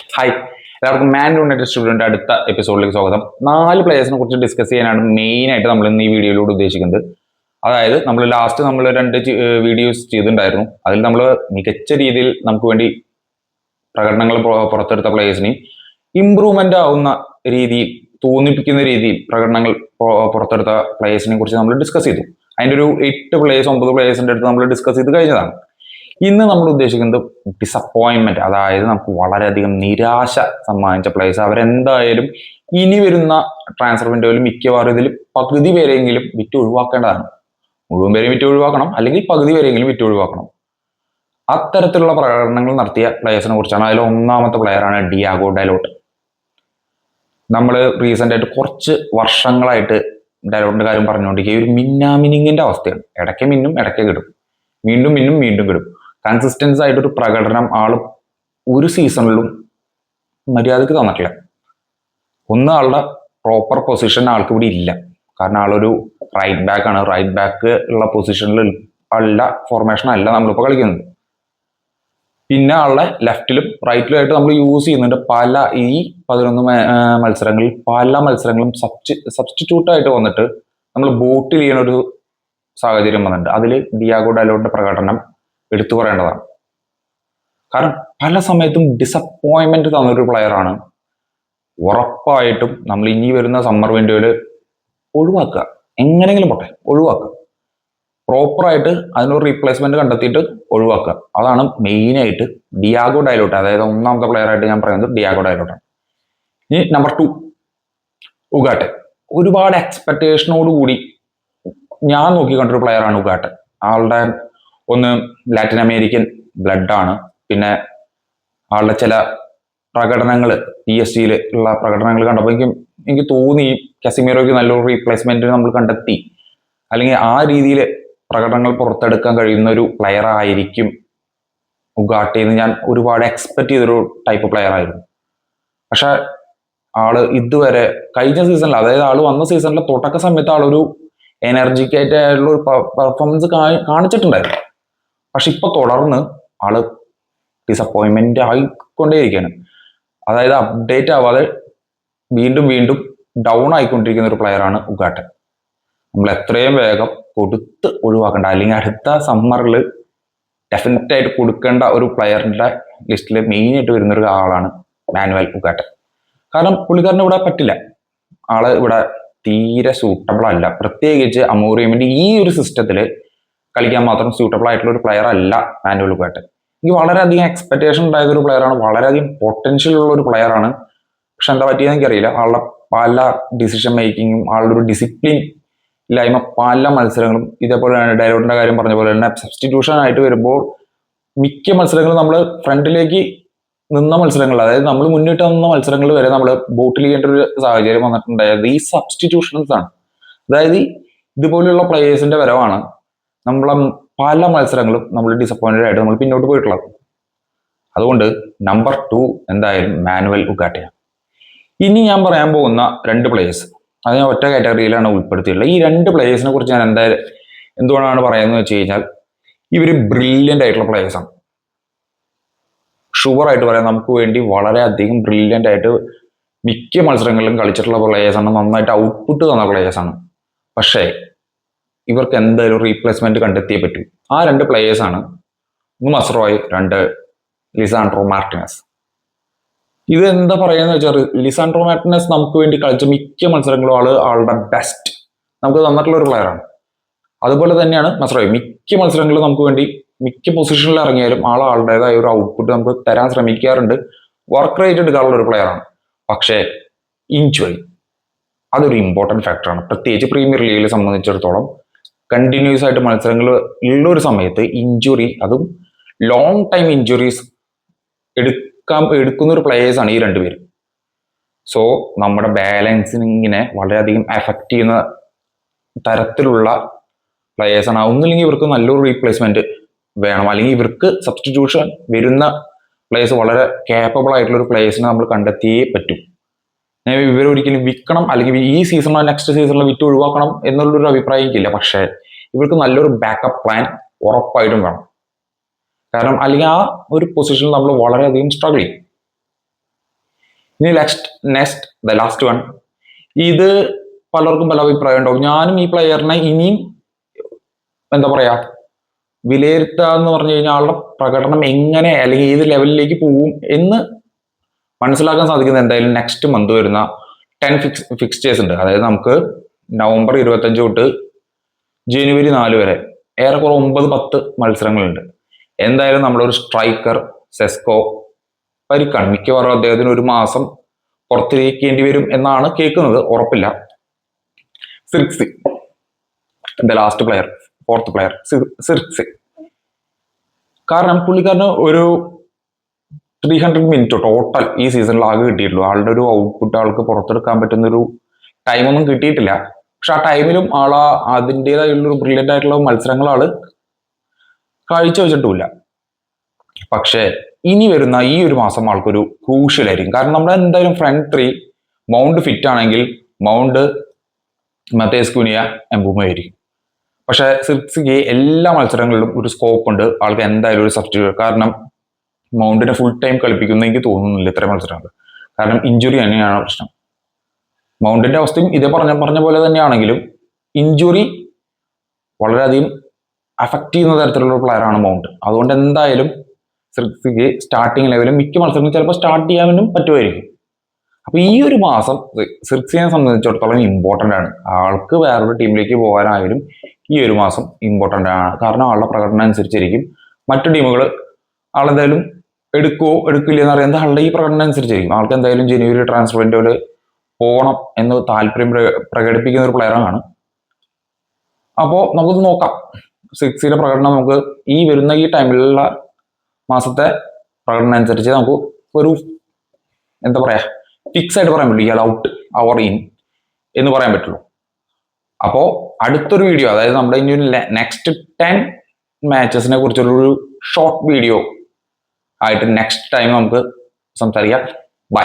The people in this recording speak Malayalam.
ഹായ് എല്ലാവർക്കും മാൻ യുണൈറ്റഡ് സ്റ്റുഡന്റ് അടുത്ത എപ്പിസോഡിലേക്ക് സ്വാഗതം. നാല് പ്ലേയേഴ്സിനെ കുറിച്ച് ഡിസ്കസ് ചെയ്യാനാണ് മെയിനായിട്ട് നമ്മൾ ഇന്ന് ഈ വീഡിയോയിലൂടെ ഉദ്ദേശിക്കുന്നത്. അതായത് നമ്മൾ ലാസ്റ്റ് നമ്മൾ രണ്ട് വീഡിയോസ് ചെയ്തിട്ടുണ്ടായിരുന്നു. അതിൽ നമ്മൾ മികച്ച രീതിയിൽ നമുക്ക് വേണ്ടി പ്രകടനങ്ങൾ പുറത്തെടുത്ത പ്ലേയേഴ്സിനെയും ഇമ്പ്രൂവ്മെന്റ് ആവുന്ന രീതിയിൽ തോന്നിപ്പിക്കുന്ന രീതിയിൽ പ്രകടനങ്ങൾ പുറത്തെടുത്ത പ്ലേയേഴ്സിനെ കുറിച്ച് നമ്മൾ ഡിസ്കസ് ചെയ്തു. അതിന്റെ ഒരു എട്ട് പ്ലേയേഴ്സ് ഒമ്പത് പ്ലേയേഴ്സിന്റെ അടുത്ത് നമ്മൾ ഡിസ്കസ് ചെയ്ത് കഴിഞ്ഞതാണ്. ഇന്ന് നമ്മൾ ഉദ്ദേശിക്കുന്നത് ഡിസപ്പോയിൻമെന്റ് അതായത് നമുക്ക് വളരെയധികം നിരാശ സമ്മാനിച്ച പ്ലേസ് അവരെന്തായാലും ഇനി വരുന്ന ട്രാൻസ്ഫർ വിൻഡോയിൽ മിക്കവാറും ഇതിൽ പകുതി പേരെങ്കിലും വിറ്റ് ഒഴിവാക്കേണ്ടതാണ്. മുഴുവൻ പേരെയും വിറ്റ് ഒഴിവാക്കണം അല്ലെങ്കിൽ പകുതി പേരെങ്കിലും വിറ്റ് ഒഴിവാക്കണം. അത്തരത്തിലുള്ള പ്രകടനങ്ങൾ നടത്തിയ പ്ലേയേഴ്സിനെ കുറിച്ചാണ് അതിൽ ഒന്നാമത്തെ പ്ലെയറാണ് ഡിയാഗോ ഡയലോട്ട് നമ്മൾ റീസെന്റ് ആയിട്ട് കുറച്ച് വർഷങ്ങളായിട്ട് ഡയലോട്ടിന്റെ കാര്യം പറഞ്ഞുകൊണ്ടിരിക്കുക. ഒരു മിന്നാമിനിങ്ങിന്റെ അവസ്ഥയാണ്. ഇടയ്ക്ക് മിന്നും ഇടയ്ക്ക് കിടും. വീണ്ടും മിന്നും വീണ്ടും കിടും. കൺസിസ്റ്റൻസ് ആയിട്ടൊരു പ്രകടനം ആൾ ഒരു സീസണിലും മര്യാദയ്ക്ക് തന്നിട്ടില്ല. ഒന്ന് ആളുടെ പ്രോപ്പർ പൊസിഷൻ ആൾക്ക് ഇവിടെ ഇല്ല. കാരണം ആളൊരു റൈറ്റ് ബാക്ക് ആണ്. റൈറ്റ് ബാക്ക് ഉള്ള പൊസിഷനിൽ ഉള്ള ഫോർമേഷൻ അല്ല നമ്മളിപ്പോൾ കളിക്കുന്നത്. പിന്നെ ആളുടെ ലെഫ്റ്റിലും റൈറ്റിലും ആയിട്ട് നമ്മൾ യൂസ് ചെയ്യുന്നുണ്ട്. പല ഈ പതിനൊന്ന് മത്സരങ്ങളിൽ പല മത്സരങ്ങളും സബ്സ്റ്റി സബ്സ്റ്റിറ്റ്യൂട്ട് ആയിട്ട് വന്നിട്ട് നമ്മൾ ബോട്ടിൽ ചെയ്യുന്ന ഒരു സാഹചര്യം വന്നിട്ടുണ്ട്. അതിൽ ഡിയാഗോ ഡലോന്റെ പ്രകടനം എടുത്തു പറയേണ്ടതാണ്. കാരണം പല സമയത്തും ഡിസപ്പോയിൻമെന്റ് തന്നൊരു പ്ലെയറാണ് ഉറപ്പായിട്ടും നമ്മൾ ഇനി വരുന്ന സമ്മർ വിൻഡോയിൽ ഒഴിവാക്കുക. എങ്ങനെങ്കിലും പോട്ടെ ഒഴിവാക്കുക. പ്രോപ്പറായിട്ട് അതിനൊരു റീപ്ലേസ്മെന്റ് കണ്ടെത്തിയിട്ട് ഒഴിവാക്കുക. അതാണ് മെയിനായിട്ട് ഡിയാഗോ ഡയലോട്ട് അതായത് ഒന്നാമത്തെ പ്ലെയർ ആയിട്ട് ഞാൻ പറയുന്നത് ഡിയാഗോ ഡയലോട്ടാണ് ഇനി നമ്പർ ടു ഉഗാട്ടെ. ഒരുപാട് എക്സ്പെക്ടേഷനോട് കൂടി ഞാൻ നോക്കിക്കൊണ്ടൊരു പ്ലെയറാണ് ഉഗാട്ടെ. ആളുടെ ഒന്ന് ലാറ്റിൻ അമേരിക്കൻ ബ്ലഡ് ആണ് പിന്നെ ആളുടെ ചില പ്രകടനങ്ങൾ പി എസ് സിയിൽ ഉള്ള പ്രകടനങ്ങൾ കണ്ടപ്പോൾ എനിക്ക് എനിക്ക് തോന്നി കസിമീറോയ്ക്ക് നല്ലൊരു റീപ്ലേസ്മെന്റ് നമ്മൾ കണ്ടെത്തി. അല്ലെങ്കിൽ ആ രീതിയിൽ പ്രകടനങ്ങൾ പുറത്തെടുക്കാൻ കഴിയുന്ന ഒരു പ്ലെയർ ആയിരിക്കും ഉഗാട്ടി എന്ന് ഞാൻ ഒരുപാട് എക്സ്പെക്ട് ചെയ്തൊരു ടൈപ്പ് പ്ലെയർ ആയിരുന്നു. പക്ഷെ ആൾ ഇതുവരെ കഴിഞ്ഞ സീസണിൽ അതായത് ആൾ വന്ന സീസണിലെ തുടക്ക സമയത്ത് ആളൊരു എനർജിക്കായിട്ടുള്ള ഒരു പെർഫോമൻസ് കാണിച്ചിട്ടുണ്ടായിരുന്നു. പക്ഷെ ഇപ്പൊ തുടർന്ന് ആൾ ഡിസപ്പോയിന്റ്മെന്റ് ആയിക്കൊണ്ടേയിരിക്കുകയാണ് അതായത് അപ്ഡേറ്റ് ആവാതെ വീണ്ടും വീണ്ടും ഡൗൺ ആയിക്കൊണ്ടിരിക്കുന്ന ഒരു പ്ലെയറാണ് ഉഗാട്ടൻ. നമ്മൾ എത്രയും വേഗം കൊടുത്ത് ഒഴിവാക്കേണ്ട. അല്ലെങ്കിൽ അടുത്ത സമ്മറിൽ ഡെഫിനറ്റ് ആയിട്ട് കൊടുക്കേണ്ട ഒരു പ്ലെയറിന്റെ ലിസ്റ്റിൽ മെയിൻ ആയിട്ട് വരുന്ന ഒരു ആളാണ് മാനുവൽ ഉഗാട്ടൻ. കാരണം പുള്ളിക്കാരന് ഇവിടെ പറ്റില്ല. ആൾ ഇവിടെ തീരെ സൂട്ടബിൾ അല്ല. പ്രത്യേകിച്ച് അമോറിയമിന്റെ ഈ ഒരു സിസ്റ്റത്തിൽ കളിക്കാൻ മാത്രം സ്യൂട്ടബിൾ ആയിട്ടുള്ള ഒരു പ്ലെയർ അല്ല മാനുവൽ ഉഗാട്ടൻ എനിക്ക് വളരെയധികം എക്സ്പെക്ടേഷൻ ഉണ്ടായത് ഒരു പ്ലെയറാണ് വളരെയധികം പൊട്ടൻഷ്യൽ ഉള്ള ഒരു പ്ലെയറാണ് പക്ഷെ എന്താ പറ്റിയെന്ന് എനിക്കറിയില്ല. ആളുടെ പല ഡിസിഷൻ മേക്കിങ്ങും ആളുടെ ഒരു ഡിസിപ്ലിൻ ഇല്ലായ്മ പല മത്സരങ്ങളും ഇതേപോലെ തന്നെ ഡയലോട്ടിന്റെ കാര്യം പറഞ്ഞ പോലെ തന്നെ സബ്സ്റ്റിറ്റ്യൂഷൻ ആയിട്ട് വരുമ്പോൾ മിക്ക മത്സരങ്ങളും നമ്മൾ ഫ്രണ്ടിലേക്ക് നിന്ന മത്സരങ്ങൾ അതായത് നമ്മൾ മുന്നിട്ട് നിന്ന മത്സരങ്ങൾ വരെ നമ്മൾ ബോട്ടിൽ ചെയ്യേണ്ട ഒരു സാഹചര്യം വന്നിട്ടുണ്ടായത് ഈ സബ്സ്റ്റിറ്റ്യൂഷൻസ് ആണ്. അതായത് ഇതുപോലെയുള്ള പ്ലേയേഴ്സിന്റെ വരവാണ്. നമ്മളെ പല മത്സരങ്ങളും നമ്മൾ ഡിസപ്പോയിന്റഡ് ആയിട്ട് നമ്മൾ പിന്നോട്ട് പോയിട്ടുള്ളത്. അതുകൊണ്ട് നമ്പർ ടു എന്തായാലും മാനുവൽ ഉഗാട്ടയാണ്. ഇനി ഞാൻ പറയാൻ പോകുന്ന രണ്ട് പ്ലേയേഴ്സ് അത് ഞാൻ ഒറ്റ കാറ്റഗറിയിലാണ് ഉൾപ്പെടുത്തിയിട്ടുള്ളത്. ഈ രണ്ട് പ്ലേയേഴ്സിനെ കുറിച്ച് ഞാൻ എന്തായാലും എന്തുകൊണ്ടാണ് പറയുന്നത് വെച്ച് കഴിഞ്ഞാൽ ഇവർ ബ്രില്യന്റ് ആയിട്ടുള്ള പ്ലേയേഴ്സാണ് ആയിട്ട് പറയാം നമുക്ക് വേണ്ടി വളരെയധികം ബ്രില്യന്റ് ആയിട്ട് മിക്ക മത്സരങ്ങളിലും കളിച്ചിട്ടുള്ള പ്ലേയേഴ്സാണ് നന്നായിട്ട് ഔട്ട്പുട്ട് തന്ന പ്ലേയേഴ്സാണ് പക്ഷേ ഇവർക്ക് എന്തായാലും റീപ്ലേസ്മെന്റ് കണ്ടെത്തിയേ പറ്റൂ. ആ രണ്ട് പ്ലേയേഴ്സ് ആണ് ഒന്ന് മസ്റോയ് രണ്ട് ലിസാൻഡ്രോ മാർട്ടിനസ്. ഇത് എന്താ പറയുന്നത് വെച്ചാൽ ലിസാൻഡ്രോ മാർട്ടിനസ് നമുക്ക് വേണ്ടി കളിച്ച മിക്ക മത്സരങ്ങളും ആൾ ആളുടെ ബെസ്റ്റ് നമുക്ക് തന്നിട്ടുള്ള ഒരു പ്ലെയറാണ് അതുപോലെ തന്നെയാണ് മസ്റോയ്. മിക്ക മത്സരങ്ങളും നമുക്ക് വേണ്ടി മിക്ക പൊസിഷനിൽ ഇറങ്ങിയാലും ആൾ ആളുടേതായ ഒരു ഔട്ട്പുട്ട് നമുക്ക് തരാൻ ശ്രമിക്കാറുണ്ട്. വർക്ക് റേറ്റ് എടുക്കാനുള്ള ഒരു പ്ലെയറാണ് പക്ഷേ ഇഞ്ചുറി അതൊരു ഇമ്പോർട്ടന്റ് ഫാക്ടറാണ് പ്രത്യേകിച്ച് പ്രീമിയർ ലീഗിൽ സംബന്ധിച്ചിടത്തോളം കണ്ടിന്യൂസ് ആയിട്ട് മത്സരങ്ങൾ ഉള്ള ഒരു സമയത്ത് ഇഞ്ചുറി അതും ലോങ് ടൈം ഇഞ്ചുറീസ് എടുക്കാൻ എടുക്കുന്ന ഒരു പ്ലേയേഴ്സാണ് ഈ രണ്ടുപേരും സോ നമ്മുടെ ബാലൻസിങ്ങിനെ വളരെയധികം എഫക്റ്റ് ചെയ്യുന്ന തരത്തിലുള്ള പ്ലേയേഴ്സാണ് ഒന്നില്ലെങ്കിൽ ഇവർക്ക് നല്ലൊരു റീപ്ലേസ്മെന്റ് വേണം. അല്ലെങ്കിൽ ഇവർക്ക് സബ്സ്റ്റിറ്റ്യൂഷൻ വരുന്ന പ്ലേയേഴ്സ് വളരെ കേപ്പബിൾ ആയിട്ടുള്ള ഒരു പ്ലേയേഴ്സിനെ നമ്മൾ കണ്ടെത്തിയേ പറ്റൂ. ഞാൻ ഇവരൊരിക്കലും വിൽക്കണം അല്ലെങ്കിൽ ഈ സീസണോ നെക്സ്റ്റ് സീസണിലോ വിറ്റ് ഒഴിവാക്കണം എന്നുള്ളൊരു അഭിപ്രായം ഇല്ല പക്ഷേ ഇവർക്ക് നല്ലൊരു ബാക്കപ്പ് പ്ലാൻ ഉറപ്പായിട്ടും വേണം. കാരണം അല്ലെങ്കിൽ ആ ഒരു പൊസിഷനിൽ നമ്മൾ വളരെയധികം സ്ട്രഗിൾ ചെയ്യും. ഇനി next next the last one ഇത് പലർക്കും പല അഭിപ്രായം ഉണ്ടാവും. ഞാനും ഈ പ്ലെയറിനെ ഇനിയും എന്താ പറയാ വിലയിരുത്തുക എന്ന് പറഞ്ഞു കഴിഞ്ഞാൽ ആളുടെ പ്രകടനം എങ്ങനെ അല്ലെങ്കിൽ ഏത് ലെവലിലേക്ക് പോകും എന്ന് മനസ്സിലാക്കാൻ സാധിക്കുന്നത് എന്തായാലും നെക്സ്റ്റ് മന്ത് വരുന്ന ടെൻ ഫിക്സ് ഫിക്സ്റ്റേഴ്സ് ഉണ്ട്. അതായത് നമുക്ക് നവംബർ ഇരുപത്തഞ്ച് തൊട്ട് ജനുവരി നാല് വരെ ഏറെക്കുറെ ഒമ്പത് പത്ത് മത്സരങ്ങളുണ്ട്. എന്തായാലും നമ്മളൊരു സ്ട്രൈക്കർ സെസ്കോ പരിക്കാണ് മിക്കവാറും അദ്ദേഹത്തിന് ഒരു മാസം പുറത്തിരിക്കേണ്ടി വരും എന്നാണ് കേൾക്കുന്നത്. ഉറപ്പില്ല. Zirkzee the last player fourth player Zirkzee കാരണം പുള്ളിക്കാരന് ഒരു ത്രീ ഹൺഡ്രഡ് മിനിറ്റ് ടോട്ടൽ ഈ സീസണിൽ ആകെ കിട്ടിയിട്ടുള്ളൂ. ആളുടെ ഒരു ഔട്ട്പുട്ട് ആൾക്ക് പുറത്തെടുക്കാൻ പറ്റുന്ന ഒരു ടൈമൊന്നും കിട്ടിയിട്ടില്ല. പക്ഷെ ആ ടൈമിലും ആൾ ആ ഒരു ബ്രില്യന്റ് ആയിട്ടുള്ള മത്സരങ്ങൾ ആൾ കാഴ്ചവെച്ചിട്ടുമില്ല പക്ഷേ ഇനി വരുന്ന ഈ ഒരു മാസം ആൾക്കൊരു ക്രൂഷ്യൽ ആയിരിക്കും. കാരണം നമ്മുടെ എന്തായാലും ഫ്രണ്ട് ത്രീ മൗണ്ട് ഫിറ്റ് ആണെങ്കിൽ മൗണ്ട് മത്തേസ് കുനിയ ആയിരിക്കും. പക്ഷെ സിക്സിക്ക് എല്ലാ മത്സരങ്ങളിലും ഒരു സ്കോപ്പ് ഉണ്ട്. ആൾക്ക് എന്തായാലും ഒരു സബ്സ്റ്റിറ്റ്യൂട്ട് കാരണം മൗണ്ടിനെ ഫുൾ ടൈം കളിപ്പിക്കുന്ന എനിക്ക് തോന്നുന്നില്ല ഇത്ര മത്സരങ്ങൾ കാരണം ഇഞ്ചുറി തന്നെയാണ് പ്രശ്നം. മൗണ്ടിന്റെ അവസ്ഥയും ഇതേ പറഞ്ഞ പറഞ്ഞ പോലെ തന്നെയാണെങ്കിലും ഇഞ്ചുറി വളരെയധികം അഫക്റ്റ് ചെയ്യുന്ന തരത്തിലുള്ള പ്ലെയർ ആണ് മൗണ്ട്. അതുകൊണ്ട് എന്തായാലും സിക്സിക്ക് സ്റ്റാർട്ടിങ് ലെവലും മിക്ക മത്സരങ്ങളും ചിലപ്പോൾ സ്റ്റാർട്ട് ചെയ്യാനും പറ്റുമായിരിക്കും. അപ്പോൾ ഈ ഒരു മാസം സിർക്സിനെ സംബന്ധിച്ചിടത്തോളം ഇമ്പോർട്ടന്റ് ആണ്. ആൾക്ക് വേറൊരു ടീമിലേക്ക് പോകാനായാലും ഈ ഒരു മാസം ഇമ്പോർട്ടന്റ് ആണ്. കാരണം ആളുടെ പ്രകടനം അനുസരിച്ചിരിക്കും. മറ്റു ടീമുകൾ ആളെന്തായാലും എടുക്കുവോ എടുക്കില്ല എന്ന് അറിയാൻ ആളുടെ ഈ പ്രകടനം അനുസരിച്ചിരിക്കും ആൾക്ക് എന്തായാലും ജനുവരി ട്രാൻസ്ഫർ വിൻഡോയിൽ പോകണം എന്ന് താല്പര്യം പ്ര- പ്രകടിപ്പിക്കുന്ന ഒരു പ്ലെയറാണ് അപ്പോൾ നമുക്ക് നോക്കാം. സിക്സിലെ പ്രകടനം നമുക്ക് ഈ വരുന്ന ഈ ടൈമിലുള്ള മാസത്തെ പ്രകടനം അനുസരിച്ച് നമുക്ക് ഒരു എന്താ പറയാ ഫിക്സ് ആയിട്ട് പറയാൻ പറ്റുള്ളൂ ഔട്ട് അവർ ഇൻ എന്ന് പറയാൻ പറ്റുള്ളൂ. അപ്പോൾ അടുത്തൊരു വീഡിയോ അതായത് നമ്മുടെ ഇനി നെക്സ്റ്റ് ടെൻ മാച്ചസിനെ കുറിച്ചുള്ളൊരു ഷോർട്ട് വീഡിയോ ആയിട്ട് നെക്സ്റ്റ് ടൈം നമുക്ക് സംസാരിക്കാം. ബൈ